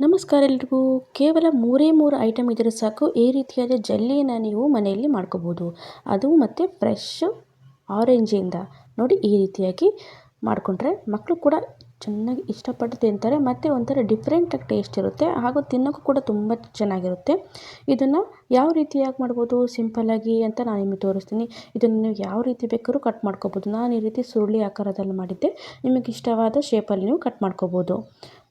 ನಮಸ್ಕಾರ ಎಲ್ರಿಗೂ. ಕೇವಲ ಮೂರೇ ಮೂರು ಐಟಮ್ ಇದ್ದರೆ ಸಾಕು. ಈ ರೀತಿಯಾದ ಜೆಲ್ಲಿಯನ್ನು ನೀವು ಮನೆಯಲ್ಲಿ ಮಾಡ್ಕೋಬೋದು. ಅದು ಮತ್ತು ಫ್ರೆಶ್ ಆರೆಂಜಿಂದ ನೋಡಿ ಈ ರೀತಿಯಾಗಿ ಮಾಡಿಕೊಂಡ್ರೆ ಮಕ್ಕಳು ಕೂಡ ಚೆನ್ನಾಗಿ ಇಷ್ಟಪಟ್ಟು ತಿಂತಾರೆ. ಮತ್ತು ಒಂಥರ ಡಿಫ್ರೆಂಟಾಗಿ ಟೇಸ್ಟ್ ಇರುತ್ತೆ. ಹಾಗೂ ತಿನ್ನೋಕ್ಕೂ ಕೂಡ ತುಂಬ ಚೆನ್ನಾಗಿರುತ್ತೆ. ಇದನ್ನು ಯಾವ ರೀತಿಯಾಗಿ ಮಾಡ್ಬೋದು? ಸಿಂಪಲ್ಲಾಗಿ ಅಂತ ನಾನು ನಿಮಗೆ ತೋರಿಸ್ತೀನಿ. ಇದನ್ನು ನೀವು ಯಾವ ರೀತಿ ಬೇಕಾದ್ರೂ ಕಟ್ ಮಾಡ್ಕೋಬೋದು. ನಾನು ಈ ರೀತಿ ಸುರುಳಿ ಆಕಾರದಲ್ಲಿ ಮಾಡಿದ್ದೆ. ನಿಮಗೆ ಇಷ್ಟವಾದ ಶೇಪಲ್ಲಿ ನೀವು ಕಟ್ ಮಾಡ್ಕೋಬೋದು.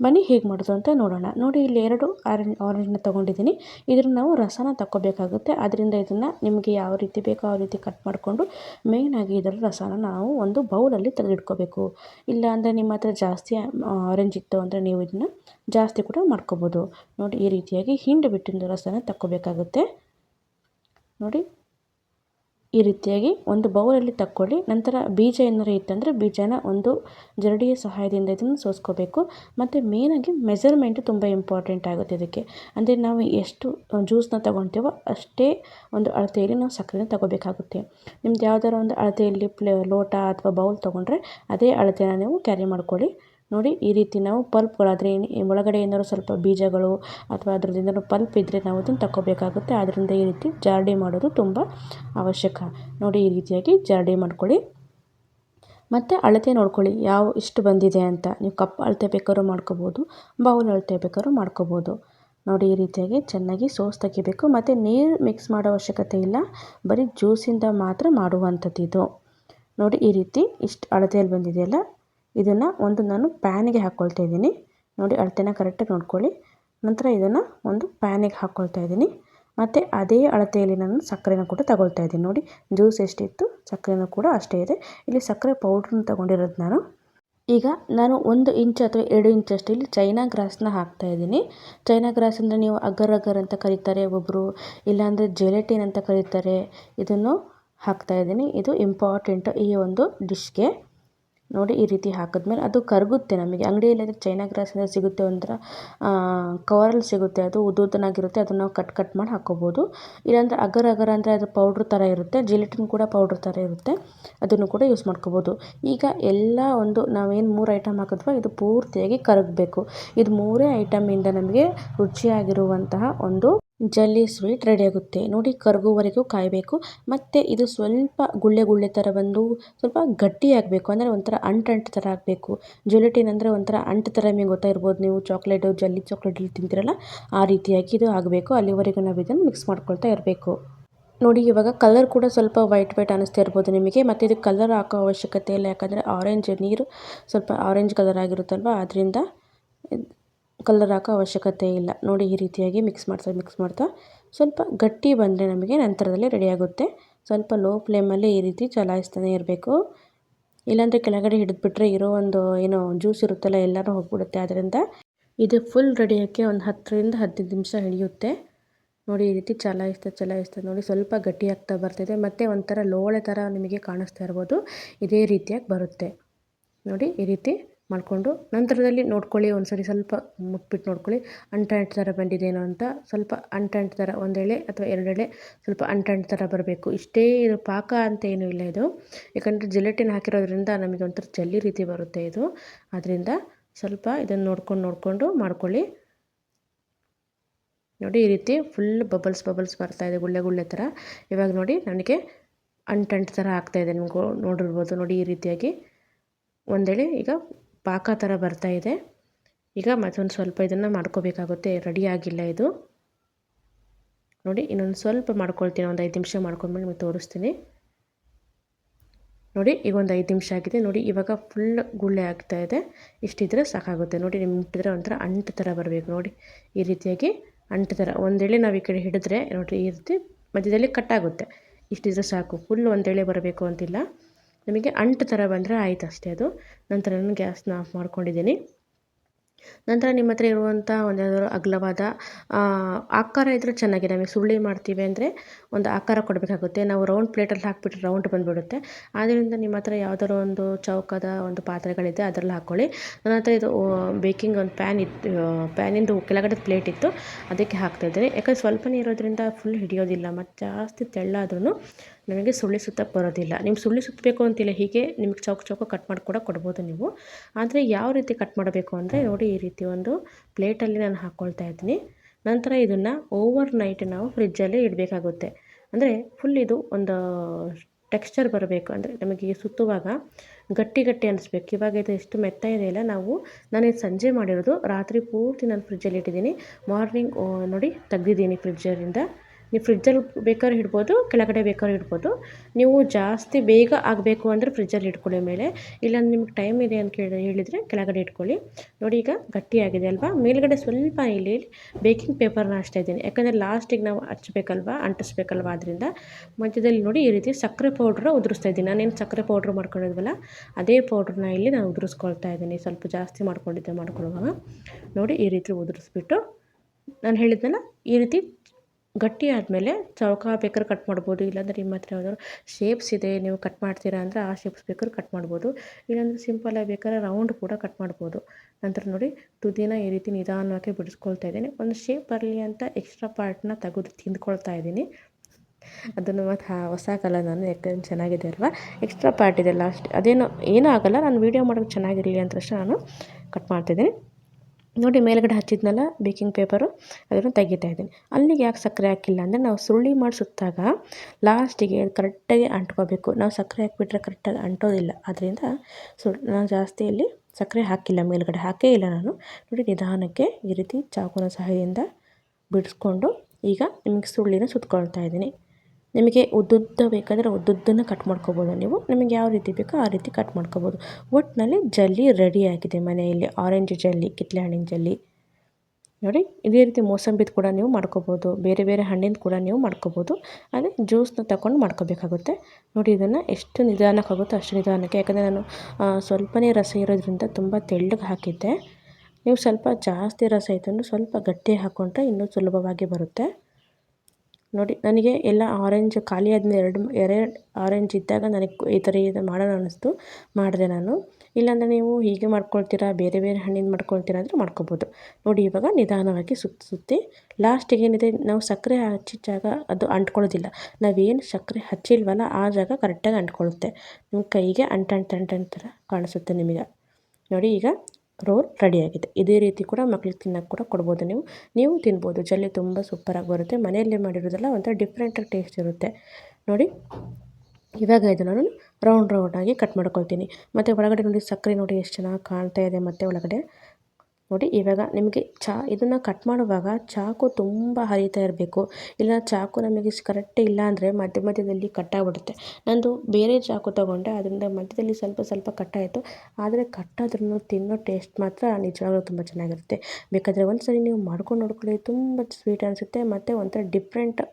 ಬನ್ನಿ ಹೇಗೆ ಮಾಡೋದು ಅಂತ ನೋಡೋಣ. ನೋಡಿ, ಇಲ್ಲಿ ಎರಡು ಆರೆಂಜ್ ಆರೆಂಜ್ನ ತೊಗೊಂಡಿದ್ದೀನಿ. ಇದ್ರ ನಾವು ರಸನ ತಗೋಬೇಕಾಗುತ್ತೆ ಅದರಿಂದ ಇದನ್ನು ನಿಮಗೆ ಯಾವ ರೀತಿ ಬೇಕೋ ಆ ರೀತಿ ಕಟ್ ಮಾಡಿಕೊಂಡು ಮೇಯ್ನಾಗಿ ಇದರ ರಸನ ನಾವು ಒಂದು ಬೌಲಲ್ಲಿ ತೆಗೆದಿಟ್ಕೋಬೇಕು. ಇಲ್ಲ ಅಂದರೆ ನಿಮ್ಮ ಹತ್ರ ಜಾಸ್ತಿ ಆರೆಂಜ್ ಇತ್ತು ಅಂದರೆ ನೀವು ಇದನ್ನು ಜಾಸ್ತಿ ಕೂಡ ಮಾಡ್ಕೋಬೋದು. ನೋಡಿ, ಈ ರೀತಿಯಾಗಿ ಹಿಂಡು ಬಿಟ್ಟಿದ್ದು ರಸನ ತಗೋಬೇಕಾಗುತ್ತೆ ನೋಡಿ. ಈ ರೀತಿಯಾಗಿ ಒಂದು ಬೌಲಲ್ಲಿ ತಕ್ಕೊಳ್ಳಿ. ನಂತರ ಬೀಜ ಏನಾರು ಇತ್ತಂದರೆ ಬೀಜನ ಒಂದು ಜರಡಿಯ ಸಹಾಯದಿಂದ ಇದನ್ನು ಸೋಸ್ಕೋಬೇಕು. ಮತ್ತು ಮೇಯ್ನಾಗಿ ಮೆಜರ್ಮೆಂಟು ತುಂಬ ಇಂಪಾರ್ಟೆಂಟ್ ಆಗುತ್ತೆ ಇದಕ್ಕೆ. ಅಂದರೆ ನಾವು ಎಷ್ಟು ಜ್ಯೂಸನ್ನ ತಗೊತೀವೋ ಅಷ್ಟೇ ಒಂದು ಅಳತೆಯಲ್ಲಿ ನಾವು ಸಕ್ಕರೆನ ತಗೋಬೇಕಾಗುತ್ತೆ. ನಿಮ್ದು ಯಾವ್ದಾರು ಒಂದು ಅಳತೆಯಲ್ಲಿ ಪ್ಲೇ ಲೋಟ ಅಥವಾ ಬೌಲ್ ತೊಗೊಂಡ್ರೆ ಅದೇ ಅಳತೆನ ನೀವು ಕ್ಯಾರಿ ಮಾಡ್ಕೊಳ್ಳಿ. ನೋಡಿ, ಈ ರೀತಿ ನಾವು ಪಲ್ಪ್ಗಳಾದರೆ ಒಳಗಡೆ ಏನಾದ್ರು ಸ್ವಲ್ಪ ಬೀಜಗಳು ಅಥವಾ ಅದ್ರದ್ದು ಏನಾದ್ರು ಪಲ್ಪ್ ಇದ್ದರೆ ನಾವು ಅದನ್ನು ತಗೋಬೇಕಾಗುತ್ತೆ ಆದ್ದರಿಂದ ಈ ರೀತಿ ಜಾರ್ಡಿ ಮಾಡೋದು ತುಂಬ ಅವಶ್ಯಕ. ನೋಡಿ, ಈ ರೀತಿಯಾಗಿ ಜಾರ್ಡಿ ಮಾಡ್ಕೊಳ್ಳಿ. ಮತ್ತು ಅಳತೆ ನೋಡ್ಕೊಳ್ಳಿ, ಯಾವ ಇಷ್ಟು ಬಂದಿದೆ ಅಂತ. ನೀವು ಕಪ್ ಅಳತೆ ಬೇಕಾದ್ರೂ ಮಾಡ್ಕೋಬೋದು, ಬೌಲ್ ಅಳತೆ ಬೇಕಾದ್ರೂ ಮಾಡ್ಕೋಬೋದು. ನೋಡಿ, ಈ ರೀತಿಯಾಗಿ ಚೆನ್ನಾಗಿ ಸೋಸ್ ತೆಗಿಬೇಕು. ಮತ್ತು ನೀರು ಮಿಕ್ಸ್ ಮಾಡೋ ಅವಶ್ಯಕತೆ ಇಲ್ಲ, ಬರೀ ಜ್ಯೂಸಿಂದ ಮಾತ್ರ ಮಾಡುವಂಥದ್ದು ಇದು ನೋಡಿ, ಈ ರೀತಿ ಇಷ್ಟು ಅಳತೆಯಲ್ಲಿ ಬಂದಿದೆಯಲ್ಲ ಇದನ್ನು ಒಂದು ನಾನು ಪ್ಯಾನಿಗೆ ಹಾಕ್ಕೊಳ್ತಾ ಇದ್ದೀನಿ. ನೋಡಿ, ಅಳತೆನ ಕರೆಕ್ಟಾಗಿ ನೋಡ್ಕೊಳ್ಳಿ. ನಂತರ ಇದನ್ನು ಒಂದು ಪ್ಯಾನಿಗೆ ಹಾಕ್ಕೊಳ್ತಾ ಇದ್ದೀನಿ. ಮತ್ತು ಅದೇ ಅಳತೆಯಲ್ಲಿ ನಾನು ಸಕ್ಕರೆನ ಕೂಡ ತಗೊಳ್ತಾ ಇದ್ದೀನಿ. ನೋಡಿ ಜ್ಯೂಸ್ ಎಷ್ಟಿತ್ತು, ಸಕ್ಕರೆನೂ ಕೂಡ ಅಷ್ಟೇ ಇದೆ. ಇಲ್ಲಿ ಸಕ್ಕರೆ ಪೌಡ್ರನ್ನ ತೊಗೊಂಡಿರೋದು ನಾನು. ಈಗ ನಾನು ಒಂದು ಇಂಚ್ ಅಥವಾ ಎರಡು ಇಂಚಷ್ಟು ಇಲ್ಲಿ ಚೈನಾ ಗ್ರಾಸ್ನ ಹಾಕ್ತಾ ಇದ್ದೀನಿ. ಚೈನಾ ಗ್ರಾಸ್ ಅಂದರೆ ನೀವು ಅಗರ್ ಅಗರ್ ಅಂತ ಕರೀತಾರೆ ಒಬ್ಬರು ಇಲ್ಲಾಂದರೆ ಜೆಲೆಟಿನ್ ಅಂತ ಕರೀತಾರೆ. ಇದನ್ನು ಹಾಕ್ತಾ ಇದ್ದೀನಿ. ಇದು ಇಂಪಾರ್ಟೆಂಟ್ ಈ ಒಂದು ಡಿಶ್ಗೆ ನೋಡಿ ಈ ರೀತಿ ಹಾಕಿದ್ಮೇಲೆ ಅದು ಕರಗುತ್ತೆ ನಮಗೆ. ಅಂಗಡಿಯಲ್ಲಿ ಚೈನಾ ಗ್ರಾಸ್ ಅಂತ ಸಿಗುತ್ತೆ ಒಂಥರ ಕವರಲ್ಲಿ ಸಿಗುತ್ತೆ ಅದು, ಉದ್ದುದ್ದನಾಗಿರುತ್ತೆ, ಅದನ್ನು ನಾವು ಕಟ್ ಕಟ್ ಮಾಡಿ ಹಾಕ್ಕೋಬೋದು ಇಲ್ಲಾಂದರೆ ಅಗರ್ ಅಗರ್ ಅಂದರೆ ಅದು ಪೌಡ್ರ್ ಥರ ಇರುತ್ತೆ, ಜಿಲೆಟಿನ್ ಕೂಡ ಪೌಡ್ರ್ ಥರ ಇರುತ್ತೆ, ಅದನ್ನು ಕೂಡ ಯೂಸ್ ಮಾಡ್ಕೋಬೋದು. ಈಗ ಎಲ್ಲ ಒಂದು ನಾವೇನು ಮೂರು ಐಟಮ್ ಹಾಕಿದ್ವೋ, ಇದು ಪೂರ್ತಿಯಾಗಿ ಕರಗಬೇಕು. ಇದು ಮೂರೇ ಐಟಮಿಂದ ನಮಗೆ ರುಚಿಯಾಗಿರುವಂತಹ ಒಂದು ಜಲ್ಲಿ ಸ್ವೀಟ್ ರೆಡಿಯಾಗುತ್ತೆ ನೋಡಿ, ಕರಗುವವರೆಗೂ ಕಾಯಬೇಕು. ಮತ್ತು ಇದು ಸ್ವಲ್ಪ ಗುಳ್ಳೆ ಗುಳ್ಳೆ ಥರ ಬಂದು ಸ್ವಲ್ಪ ಗಟ್ಟಿಯಾಗಬೇಕು ಅಂದರೆ ಒಂಥರ ಅಂಟು ಅಂಟು ಥರ ಆಗಬೇಕು. ಜುಲೆಟಿನ್ ಅಂದರೆ ಒಂಥರ ಅಂಟು ಥರ ನಿಮಗೆ ಗೊತ್ತಾಗಿರ್ಬೋದು. ನೀವು ಚಾಕ್ಲೇಟು ಜಲ್ಲಿ ಚಾಕ್ಲೇಟಲ್ಲಿ ತಿಂತೀರಲ್ಲ, ಆ ರೀತಿಯಾಗಿ ಇದು ಆಗಬೇಕು. ಅಲ್ಲಿವರೆಗೂ ನಾವು ಇದನ್ನು ಮಿಕ್ಸ್ ಮಾಡ್ಕೊಳ್ತಾ ಇರಬೇಕು. ನೋಡಿ, ಇವಾಗ ಕಲರ್ ಕೂಡ ಸ್ವಲ್ಪ ವೈಟ್ ವೈಟ್ ಅನ್ನಿಸ್ತಾ ಇರ್ಬೋದು ನಿಮಗೆ. ಮತ್ತು ಇದು ಕಲರ್ ಹಾಕೋ ಅವಶ್ಯಕತೆ ಇಲ್ಲ. ಯಾಕಂದರೆ ಆರೆಂಜ್ ನೀರು ಸ್ವಲ್ಪ ಆರೆಂಜ್ ಕಲರ್ ಆಗಿರುತ್ತಲ್ವ? ಅದರಿಂದ ಕಲರ್ ಹಾಕೋ ಅವಶ್ಯಕತೆ ಇಲ್ಲ. ನೋಡಿ ಈ ರೀತಿಯಾಗಿ ಮಿಕ್ಸ್ ಮಾಡ್ತಾ ಮಿಕ್ಸ್ ಮಾಡ್ತಾ ಸ್ವಲ್ಪ ಗಟ್ಟಿ ಬಂದರೆ ನಮಗೆ ನಂತರದಲ್ಲಿ ರೆಡಿಯಾಗುತ್ತೆ ಸ್ವಲ್ಪ ಲೋ ಫ್ಲೇಮಲ್ಲಿ ಈ ರೀತಿ ಚಲಾಯಿಸ್ತಾನೆ ಇರಬೇಕು. ಇಲ್ಲಾಂದರೆ ಕೆಳಗಡೆ ಹಿಡಿದ್ಬಿಟ್ರೆ ಇರೋ ಒಂದು ಏನೋ ಜ್ಯೂಸ್ ಇರುತ್ತಲ್ಲ ಎಲ್ಲರೂ ಹೋಗ್ಬಿಡುತ್ತೆ. ಆದ್ದರಿಂದ ಇದು ಫುಲ್ ರೆಡಿಯೋಕ್ಕೆ ಒಂದು ಹತ್ತರಿಂದ ಹದಿನೈದು ನಿಮಿಷ ಹಿಡಿಯುತ್ತೆ. ನೋಡಿ ಈ ರೀತಿ ಚಲಾಯಿಸ್ತಾ ಚಲಾಯಿಸ್ತಾ ನೋಡಿ ಸ್ವಲ್ಪ ಗಟ್ಟಿ ಆಗ್ತಾ ಬರ್ತಿದೆ. ಮತ್ತು ಒಂಥರ ಲೋಳೆ ಥರ ನಿಮಗೆ ಕಾಣಿಸ್ತಾ ಇರ್ಬೋದು. ಇದೇ ರೀತಿಯಾಗಿ ಬರುತ್ತೆ. ನೋಡಿ ಈ ರೀತಿ ಮಾಡಿಕೊಂಡು ನಂತರದಲ್ಲಿ ನೋಡ್ಕೊಳ್ಳಿ ಒಂದು ಸರಿ ಸ್ವಲ್ಪ ಮುಟ್ಬಿಟ್ಟು ನೋಡ್ಕೊಳ್ಳಿ. ಅಂಟಂಟ್ ಥರ ಬಂದಿದೇನೋ ಅಂತ ಸ್ವಲ್ಪ ಅಂಟಂಟ್ ಥರ ಒಂದು ಅಥವಾ ಎರಡು ಎಳೆ ಸ್ವಲ್ಪ ಅಂಟಂಟ್ ಥರ ಬರಬೇಕು. ಇಷ್ಟೇ ಇದು ಪಾಕ ಅಂತ ಏನೂ ಇಲ್ಲ ಇದು. ಯಾಕಂದರೆ ಜಿಲೆಟಿನ್ ಹಾಕಿರೋದ್ರಿಂದ ನಮಗೆ ಒಂಥರ ಜಲ್ಲಿ ರೀತಿ ಬರುತ್ತೆ ಇದು. ಅದರಿಂದ ಸ್ವಲ್ಪ ಇದನ್ನು ನೋಡ್ಕೊಂಡು, ನೋಡಿಕೊಂಡು ಮಾಡ್ಕೊಳ್ಳಿ. ನೋಡಿ ಈ ರೀತಿ ಫುಲ್ ಬಬಲ್ಸ್ ಬಬಲ್ಸ್ ಬರ್ತಾಯಿದೆ ಗುಳ್ಳೆ ಗುಳ್ಳೆ ಥರ. ಇವಾಗ ನೋಡಿ ನನಗೆ ಅಂಟಂಟ್ ಥರ ಆಗ್ತಾಯಿದೆ ನಿಮಗೂ ನೋಡಿರ್ಬೋದು ನೋಡಿ ಈ ರೀತಿಯಾಗಿ. ಒಂದೇಳೆ ಈಗ ಪಾಕ ಥರ ಬರ್ತಾ ಇದೆ. ಈಗ ಮತ್ತೊಂದು ಸ್ವಲ್ಪ ಇದನ್ನು ಮಾಡ್ಕೋಬೇಕಾಗುತ್ತೆ. ರೆಡಿ ಆಗಿಲ್ಲ ಇದು. ನೋಡಿ, ಇನ್ನೊಂದು ಸ್ವಲ್ಪ ಮಾಡ್ಕೊಳ್ತೀನಿ. ಒಂದು ಐದು ನಿಮಿಷ ಮಾಡ್ಕೊಂಡ್ಬಿಟ್ಟು ನಿಮಗೆ ತೋರಿಸ್ತೀನಿ. ನೋಡಿ, ಈಗ ಒಂದು ಐದು ನಿಮಿಷ ಆಗಿದೆ. ನೋಡಿ, ಇವಾಗ ಫುಲ್ ಗುಳ್ಳೆ ಆಗ್ತಾ ಇದೆ. ಇಷ್ಟಿದ್ರೆ ಸಾಕಾಗುತ್ತೆ. ನೋಡಿ, ನಿಮ್ಗೆ ಮುಟ್ಟಿದ್ರೆ ಒಂಥರ ಅಂಟು ಥರ ಬರಬೇಕು. ನೋಡಿ, ಈ ರೀತಿಯಾಗಿ ಅಂಟು ಥರ. ಒಂದೇಳೆ ನಾವು ಈ ಕಡೆ ಹಿಡಿದ್ರೆ ನೋಡಿ ಈ ರೀತಿ ಮಧ್ಯದಲ್ಲಿ ಕಟ್ಟಾಗುತ್ತೆ ಇಷ್ಟಿದ್ರೆ ಸಾಕು. ಫುಲ್ ಒಂದೇಳೆ ಬರಬೇಕು ಅಂತಿಲ್ಲ. ನಮಗೆ ಅಂಟು ಥರ ಬಂದರೆ ಆಯ್ತು ಅಷ್ಟೇ ಅದು. ನಂತರ ನಾನು ಗ್ಯಾಸ್ನ ಆಫ್ ಮಾಡ್ಕೊಂಡಿದ್ದೀನಿ. ನಂತರ ನಿಮ್ಮ ಹತ್ರ ಇರುವಂಥ ಒಂದು ಯಾವ್ದಾದ್ರು ಅಗಲವಾದ ಆಕಾರ ಇದ್ದರೆ ಚೆನ್ನಾಗಿ ನಮಗೆ ಸುರುಳಿ ಮಾಡ್ತೀವಿ ಅಂದರೆ ಒಂದು ಆಕಾರ ಕೊಡಬೇಕಾಗುತ್ತೆ. ನಾವು ರೌಂಡ್ ಪ್ಲೇಟಲ್ಲಿ ಹಾಕಿಬಿಟ್ರೆ ರೌಂಡ್ ಬಂದುಬಿಡುತ್ತೆ. ಆದ್ದರಿಂದ ನಿಮ್ಮ ಹತ್ರ ಯಾವ್ದಾದ್ರು ಒಂದು ಚೌಕದ ಒಂದು ಪಾತ್ರೆಗಳಿದೆ, ಅದರಲ್ಲಿ ಹಾಕ್ಕೊಳ್ಳಿ ನನ್ನ ಹತ್ರ ಇದು ಬೇಕಿಂಗ್ ಒಂದು ಪ್ಯಾನ್ ಇತ್ತು ಪ್ಯಾನಿಂದು ಕೆಳಗಡೆ ಪ್ಲೇಟ್ ಇತ್ತು, ಅದಕ್ಕೆ ಹಾಕ್ತಾಯಿದ್ದೀನಿ ಯಾಕಂದರೆ ಸ್ವಲ್ಪನೇ ಇರೋದ್ರಿಂದ ಫುಲ್ ಹಿಡಿಯೋದಿಲ್ಲ. ಮತ್ತು ಜಾಸ್ತಿ ತೆಳ್ಳಾದ್ರೂ ನಮಗೆ ಸುಳ್ಳಿ ಸುತ್ತ ಬರೋದಿಲ್ಲ. ನೀವು ಸುಳ್ಳಿ ಸುತ್ತಬೇಕು ಅಂತಿಲ್ಲ ಹೀಗೆ ನಿಮಗೆ ಚೌಕ ಚೌಕ ಕಟ್ ಮಾಡಿ ಕೂಡ ಕೊಡ್ಬೋದು ನೀವು. ಆದರೆ ಯಾವ ರೀತಿ ಕಟ್ ಮಾಡಬೇಕು ಅಂದರೆ ನೋಡಿ ಈ ರೀತಿ ಒಂದು ಪ್ಲೇಟಲ್ಲಿ ನಾನು ಹಾಕ್ಕೊಳ್ತಾ ಇದ್ದೀನಿ. ನಂತರ ಇದನ್ನು ಓವರ್ ನೈಟ್ ನಾವು ಫ್ರಿಜ್ಜಲ್ಲಿ ಇಡಬೇಕಾಗುತ್ತೆ. ಅಂದರೆ ಫುಲ್ ಇದು ಒಂದು ಟೆಕ್ಸ್ಚರ್ ಬರಬೇಕು. ಅಂದರೆ ನಮಗೆ ಸುತ್ತುವಾಗ ಗಟ್ಟಿ ಗಟ್ಟಿ ಅನಿಸ್ಬೇಕು. ಇವಾಗ ಇದು ಎಷ್ಟು ಮೆತ್ತ ಇದೆ ಇಲ್ಲ ನಾವು ನಾನು ಇದು ಸಂಜೆ ಮಾಡಿರೋದು ರಾತ್ರಿ ಪೂರ್ತಿ ನಾನು ಫ್ರಿಜ್ಜಲ್ಲಿ ಇಟ್ಟಿದ್ದೀನಿ. ಮಾರ್ನಿಂಗ್ ನೋಡಿ ತೆಗ್ದಿದ್ದೀನಿ ಫ್ರಿಜ್ಜರಿಂದ ನೀವು ಫ್ರಿಜ್ಜಲ್ಲಿ ಬೇಕಾದ್ರೆ ಇಡ್ಬೋದು, ಕೆಳಗಡೆ ಬೇಕಾದ್ರೆ ಇಡ್ಬೋದು. ನೀವು ಜಾಸ್ತಿ ಬೇಗ ಆಗಬೇಕು ಅಂದರೆ ಫ್ರಿಜ್ಜಲ್ಲಿ ಇಟ್ಕೊಳ್ಳಿ ಮೇಲೆ ಇಲ್ಲ ನಿಮ್ಗೆ ಟೈಮ್ ಇದೆ ಅಂತ ಕೇಳಿ, ಹೇಳಿದರೆ ಕೆಳಗಡೆ ಇಟ್ಕೊಳ್ಳಿ. ನೋಡಿ ಈಗ ಗಟ್ಟಿಯಾಗಿದೆ ಅಲ್ವಾ? ಮೇಲ್ಗಡೆ ಸ್ವಲ್ಪ ಇಲ್ಲಿ ಬೇಕಿಂಗ್ ಪೇಪರ್ನ ಹಚ್ತಾ ಇದ್ದೀನಿ. ಯಾಕಂದರೆ ಲಾಸ್ಟಿಗೆ ನಾವು ಹಚ್ಬೇಕಲ್ವಾ, ಅಂಟಿಸ್ಬೇಕಲ್ವ ಅದರಿಂದ ಮಧ್ಯದಲ್ಲಿ ನೋಡಿ ಈ ರೀತಿ ಸಕ್ಕರೆ ಪೌಡ್ರ್ ಉದುರಿಸ್ತಾ ಇದ್ದೀನಿ. ನಾನೇನು ಸಕ್ಕರೆ ಪೌಡ್ರ್ ಮಾಡ್ಕೊಂಡಿದ್ವಲ್ಲ, ಅದೇ ಪೌಡ್ರನ್ನ ಇಲ್ಲಿ ನಾನು ಉದುರಿಸ್ಕೊಳ್ತಾ ಇದ್ದೀನಿ. ಸ್ವಲ್ಪ ಜಾಸ್ತಿ ಮಾಡ್ಕೊಂಡಿದ್ದೆ ಮಾಡ್ಕೊಳ್ಳುವಾಗ. ನೋಡಿ ಈ ರೀತಿ ಉದುರಿಸ್ಬಿಟ್ಟು, ನಾನು ಹೇಳಿದ್ನಲ್ಲ, ಈ ರೀತಿ ಗಟ್ಟಿ ಆದಮೇಲೆ ಚೌಕ ಬೇಕಾದ್ರೆ ಕಟ್ ಮಾಡ್ಬೋದು, ಇಲ್ಲಾಂದರೆ ನಿಮ್ಮ ಹತ್ರ ಯಾವುದಾದ್ರು ಶೇಪ್ಸ್ ಇದೆ, ನೀವು ಕಟ್ ಮಾಡ್ತೀರಾ ಅಂದರೆ ಆ ಶೇಪ್ಸ್ ಬೇಕಾದ್ರೆ ಕಟ್ ಮಾಡ್ಬೋದು. ಇಲ್ಲಾಂದರೆ ಸಿಂಪಲಾಗಿ ಬೇಕಾದ್ರೆ ರೌಂಡ್ ಕೂಡ ಕಟ್ ಮಾಡ್ಬೋದು. ನಂತರ ನೋಡಿ ತುದಿನ ಈ ರೀತಿ ನಿಧಾನವಾಗಿ ಬಿಡಿಸ್ಕೊಳ್ತಾ ಇದ್ದೀನಿ. ಒಂದು ಶೇಪ್ ಬರಲಿ ಅಂತ ಎಕ್ಸ್ಟ್ರಾ ಪಾರ್ಟ್ನ ತೆಗೆದು ತಿಂದ್ಕೊಳ್ತಾ ಇದ್ದೀನಿ. ಅದನ್ನು ಮತ್ತು ಹೊಸ ಕಲರ್ ನಾನು ಯಾಕಂದ್ರೆ ಚೆನ್ನಾಗಿದೆ ಅಲ್ವಾ? ಎಕ್ಸ್ಟ್ರಾ ಪಾರ್ಟ್ ಇದೆ ಲಾಸ್ಟ್ ಅದೇನು, ಏನೂ ಆಗೋಲ್ಲ. ನಾನು ವೀಡಿಯೋ ಮಾಡೋಕ್ಕೆ ಚೆನ್ನಾಗಿರಲಿ ಅಂತ ಅಷ್ಟೇ ನಾನು ಕಟ್ ಮಾಡ್ತಿದ್ದೀನಿ ನೋಡಿ ಮೇಲ್ಗಡೆ ಹಚ್ಚಿದ್ನಲ್ಲ ಬೇಕಿಂಗ್ ಪೇಪರು, ಅದನ್ನು ತೆಗಿತಾ ಇದ್ದೀನಿ. ಅಲ್ಲಿಗೆ ಯಾಕೆ ಸಕ್ಕರೆ ಹಾಕಿಲ್ಲ ಅಂದರೆ ನಾವು ಸುರುಳಿ ಮಾಡಿ ಸುತ್ತಾಗ ಲಾಸ್ಟಿಗೆ ಕರೆಕ್ಟಾಗಿ ಅಂಟ್ಕೋಬೇಕು. ನಾವು ಸಕ್ಕರೆ ಹಾಕಿಬಿಟ್ರೆ ಕರೆಕ್ಟಾಗಿ ಅಂಟೋದಿಲ್ಲ. ಅದರಿಂದ ಸು, ನಾನು ಜಾಸ್ತಿ ಇಲ್ಲಿ ಸಕ್ಕರೆ ಹಾಕಿಲ್ಲ ಮೇಲ್ಗಡೆ, ಹಾಕೇ ಇಲ್ಲ ನಾನು. ನೋಡಿ ನಿಧಾನಕ್ಕೆ ಈ ರೀತಿ ಚಾಕುನ ಸಹಾಯದಿಂದ ಬಿಡಿಸ್ಕೊಂಡು ಈಗ ನಿಮಗೆ ಸುರುಳಿನ ಸುತ್ಕೊಳ್ತಾ ಇದ್ದೀನಿ. ನಿಮಗೆ ಉದ್ದುದ್ದ ಬೇಕಾದರೆ ಉದ್ದುದ್ದನ್ನು ಕಟ್ ಮಾಡ್ಕೋಬೋದು ನೀವು. ನಿಮಗೆ ಯಾವ ರೀತಿ ಬೇಕೋ ಆ ರೀತಿ ಕಟ್ ಮಾಡ್ಕೋಬೋದು. ಒಟ್ಟಿನಲ್ಲಿ ಜಲ್ಲಿ ರೆಡಿಯಾಗಿದೆ ಮನೆಯಲ್ಲಿ. ಆರೆಂಜ್ ಜಲ್ಲಿ, ಕಿತ್ತಳೆ ಹಣ್ಣಿನ ಜಲ್ಲಿ. ನೋಡಿ, ಇದೇ ರೀತಿ ಮೋಸಂಬಿದು ಕೂಡ ನೀವು ಮಾಡ್ಕೋಬೋದು. ಬೇರೆ ಬೇರೆ ಹಣ್ಣಿಂದು ಕೂಡ ನೀವು ಮಾಡ್ಕೋಬೋದು. ಅದೇ ಜ್ಯೂಸನ್ನ ತಗೊಂಡು ಮಾಡ್ಕೋಬೇಕಾಗುತ್ತೆ. ನೋಡಿ, ಇದನ್ನು ಎಷ್ಟು ನಿಧಾನಕ್ಕಾಗುತ್ತೋ ಅಷ್ಟು ನಿಧಾನಕ್ಕೆ. ಯಾಕಂದರೆ ನಾನು ಸ್ವಲ್ಪನೇ ರಸ ಇರೋದ್ರಿಂದ ತುಂಬ ತೆಳ್ಳಗೆ ಹಾಕಿದ್ದೆ. ನೀವು ಸ್ವಲ್ಪ ಜಾಸ್ತಿ ರಸ ಇತ್ತು ಸ್ವಲ್ಪ ಗಟ್ಟಿ ಹಾಕ್ಕೊಂಡ್ರೆ ಇನ್ನೂ ಸುಲಭವಾಗಿ ಬರುತ್ತೆ. ನೋಡಿ, ನನಗೆ ಎಲ್ಲ ಆರೆಂಜ್ ಖಾಲಿ ಆದಮೇಲೆ ಎರಡು ಎರಡು ಆರೆಂಜ್ ಇದ್ದಾಗ ನನಗೆ ಈ ಥರ ಇದು ಮಾಡೋಣ ಅನ್ನಿಸ್ತು. ಮಾಡಿದೆ ನಾನು. ಇಲ್ಲಾಂದರೆ ನೀವು ಹೀಗೆ ಮಾಡ್ಕೊಳ್ತೀರಾ, ಬೇರೆ ಬೇರೆ ಹಣ್ಣಿಂದ ಮಾಡ್ಕೊಳ್ತೀರಾ ಅಂದರೆ ಮಾಡ್ಕೊಬೋದು. ನೋಡಿ, ಇವಾಗ ನಿಧಾನವಾಗಿ ಸುತ್ತಿ ಸುತ್ತಿ ಲಾಸ್ಟಿಗೆ ಏನಿದೆ, ನಾವು ಸಕ್ಕರೆ ಹಚ್ಚಿದ ಜಾಗ ಅದು ಅಂಟ್ಕೊಳ್ಳೋದಿಲ್ಲ. ನಾವೇನು ಸಕ್ಕರೆ ಹಚ್ಚಿಲ್ವಲ್ಲ, ಆ ಜಾಗ ಕರೆಕ್ಟಾಗಿ ಅಂಟ್ಕೊಳ್ಳುತ್ತೆ. ನಿಮ್ಮ ಕೈಗೆ ಅಂಟಂಟು ಥರ ಕಾಣಿಸುತ್ತೆ ನಿಮಗೆ. ನೋಡಿ ಈಗ ರೋಲ್ ರೆಡಿಯಾಗಿದೆ ಇದೇ ರೀತಿ ಕೂಡ ಮಕ್ಳಿಗೆ ತಿನ್ನೋಕೆ ಕೂಡ ಕೊಡ್ಬೋದು ನೀವು. ನೀವು ತಿನ್ಬೋದು. ಜಲ್ಲಿ ತುಂಬ ಸೂಪರಾಗಿ ಬರುತ್ತೆ. ಮನೆಯಲ್ಲೇ ಮಾಡಿರೋದಲ್ಲ ಒಂಥರ ಡಿಫ್ರೆಂಟಾಗಿ ಟೇಸ್ಟ್ ಇರುತ್ತೆ. ನೋಡಿ, ಇವಾಗ ಇದು ನಾನು ರೌಂಡ್ ರೌಂಡಾಗಿ ಕಟ್ ಮಾಡ್ಕೊಳ್ತೀನಿ. ಮತ್ತು ಒಳಗಡೆ ನೋಡಿ ಸಕ್ಕರೆ ನೋಡಿ ಎಷ್ಟು ಚೆನ್ನಾಗಿ ಕಾಣ್ತಾ ಇದೆ ಮತ್ತು ಒಳಗಡೆ. ನೋಡಿ, ಇವಾಗ ನಿಮಗೆ ಚಾ, ಇದನ್ನು ಕಟ್ ಮಾಡುವಾಗ ಚಾಕು ತುಂಬ ಹರಿತಾ ಇರಬೇಕು. ಇಲ್ಲ ಚಾಕು ನಮಗೆ ಕರೆಕ್ಟ್ ಇಲ್ಲ ಅಂದರೆ ಮಧ್ಯ ಮಧ್ಯದಲ್ಲಿ ಕಟ್ಟಾಗ್ಬಿಡುತ್ತೆ ನಂದು ಬೇರೆ ಚಾಕು ತೊಗೊಂಡೆ, ಅದರಿಂದ ಮಧ್ಯದಲ್ಲಿ ಸ್ವಲ್ಪ ಸ್ವಲ್ಪ ಕಟ್ಟಾಯಿತು ಆದರೆ ಕಟ್ಟಾದ್ರೂ ತಿನ್ನೋ ಟೇಸ್ಟ್ ಮಾತ್ರ ನಿಜವಾಗ್ಲೂ ತುಂಬ ಚೆನ್ನಾಗಿರುತ್ತೆ. ಬೇಕಾದರೆ ಒಂದು ಸರಿ ನೀವು ಮಾಡ್ಕೊಂಡು ನೋಡ್ಕೊಳ್ಳಿ, ತುಂಬ ಸ್ವೀಟ್ ಅನಿಸುತ್ತೆ. ಮತ್ತು ಒಂಥರ ಡಿಫ್ರೆಂಟ್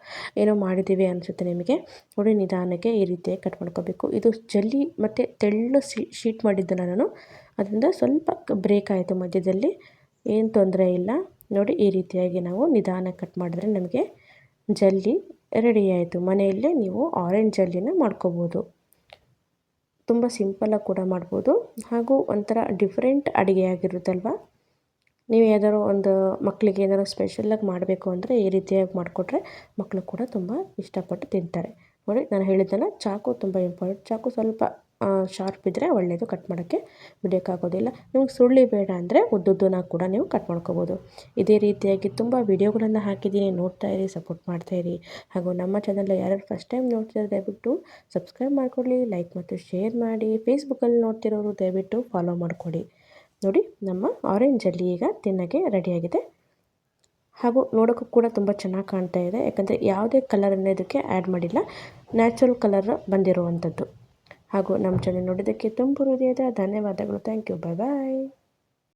ಏನೋ ಮಾಡಿದ್ದೀವಿ ಅನಿಸುತ್ತೆ ನಿಮಗೆ. ನೋಡಿ, ನಿಧಾನಕ್ಕೆ ಈ ರೀತಿಯಾಗಿ ಕಟ್ ಮಾಡ್ಕೋಬೇಕು. ಇದು ಜಲ್ಲಿ ಮತ್ತು ತೆಳ್ಳು ಶೀಟ್ ಮಾಡಿದ್ದನ್ನು ನಾನು ಅದರಿಂದ ಸ್ವಲ್ಪ ಬ್ರೇಕ್ ಆಯಿತು ಮಧ್ಯದಲ್ಲಿ. ಏನು ತೊಂದರೆ ಇಲ್ಲ. ನೋಡಿ ಈ ರೀತಿಯಾಗಿ ನಾವು ನಿಧಾನ ಕಟ್ ಮಾಡಿದ್ರೆ ನಮಗೆ ಜಲ್ಲಿ ರೆಡಿ ಆಯಿತು. ಮನೆಯಲ್ಲೇ ನೀವು ಆರೆಂಜ್ ಜಲ್ಲಿನ ಮಾಡ್ಕೋಬೋದು. ತುಂಬ ಸಿಂಪಲಾಗಿ ಕೂಡ ಮಾಡ್ಬೋದು. ಹಾಗೂ ಒಂಥರ ಡಿಫ್ರೆಂಟ್ ಅಡುಗೆ ಆಗಿರುತ್ತಲ್ವ? ನೀವು ಯಾವ್ದಾದ್ರು ಒಂದು ಮಕ್ಕಳಿಗೆ ಏನಾದ್ರು ಸ್ಪೆಷಲಾಗಿ ಮಾಡಬೇಕು ಅಂದರೆ ಈ ರೀತಿಯಾಗಿ ಮಾಡಿಕೊಟ್ರೆ ಮಕ್ಕಳು ಕೂಡ ತುಂಬ ಇಷ್ಟಪಟ್ಟು ತಿಂತಾರೆ. ನೋಡಿ ನಾನು ಹೇಳಿದ್ದೆಲ್ಲ ಚಾಕು ತುಂಬ ಇಂಪಾರ್ಟೆಂಟ್ ಚಾಕು ಸ್ವಲ್ಪ ಶಾರ್ಪ್ ಇದ್ದರೆ ಒಳ್ಳೆಯದು ಕಟ್ ಮಾಡೋಕ್ಕೆ ಬಿಡೋಕ್ಕಾಗೋದಿಲ್ಲ ನಿಮ್ಗೆ ಸುರುಳಿ ಬೇಡ ಅಂದರೆ ಉದ್ದುದ್ದನ್ನ ಕೂಡ ನೀವು ಕಟ್ ಮಾಡ್ಕೋಬೋದು. ಇದೇ ರೀತಿಯಾಗಿ ತುಂಬ ವೀಡಿಯೋಗಳನ್ನು ಹಾಕಿದ್ದೀನಿ. ನೋಡ್ತಾ ಇರಿ ಸಪೋರ್ಟ್ ಮಾಡ್ತಾ ಇರಿ. ಹಾಗೂ ನಮ್ಮ ಚಾನಲ್ ಯಾರು ಫಸ್ಟ್ ಟೈಮ್ ನೋಡ್ತಿರೋ ದಯವಿಟ್ಟು ಸಬ್ಸ್ಕ್ರೈಬ್ ಮಾಡಿಕೊಳ್ಳಿ ಲೈಕ್ ಮತ್ತು ಶೇರ್ ಮಾಡಿ. ಫೇಸ್ಬುಕ್ಕಲ್ಲಿ ನೋಡ್ತಿರೋರು ದಯವಿಟ್ಟು ಫಾಲೋ ಮಾಡಿಕೊಡಿ ನೋಡಿ, ನಮ್ಮ ಆರೆಂಜಲ್ಲಿ ಈಗ ತಿನ್ನೋಕ್ಕೆ ರೆಡಿಯಾಗಿದೆ ಹಾಗೂ ನೋಡೋಕ್ಕೂ ಕೂಡ ತುಂಬ ಚೆನ್ನಾಗಿ ಕಾಣ್ತಾ ಇದೆ. ಯಾಕಂದರೆ ಯಾವುದೇ ಕಲರನ್ನು ಅನ್ನೋದಕ್ಕೆ ಆ್ಯಡ್ ಮಾಡಿಲ್ಲ. ನ್ಯಾಚುರಲ್ ಕಲರ್ ಬಂದಿರುವಂಥದ್ದು. ಹಾಗೂ ನಮ್ಮ ಚಾನೆಲ್ ನೋಡಿದ್ದಕ್ಕೆ ತುಂಬ ಹೃದಯದ ಧನ್ಯವಾದಗಳು. Thank you bye bye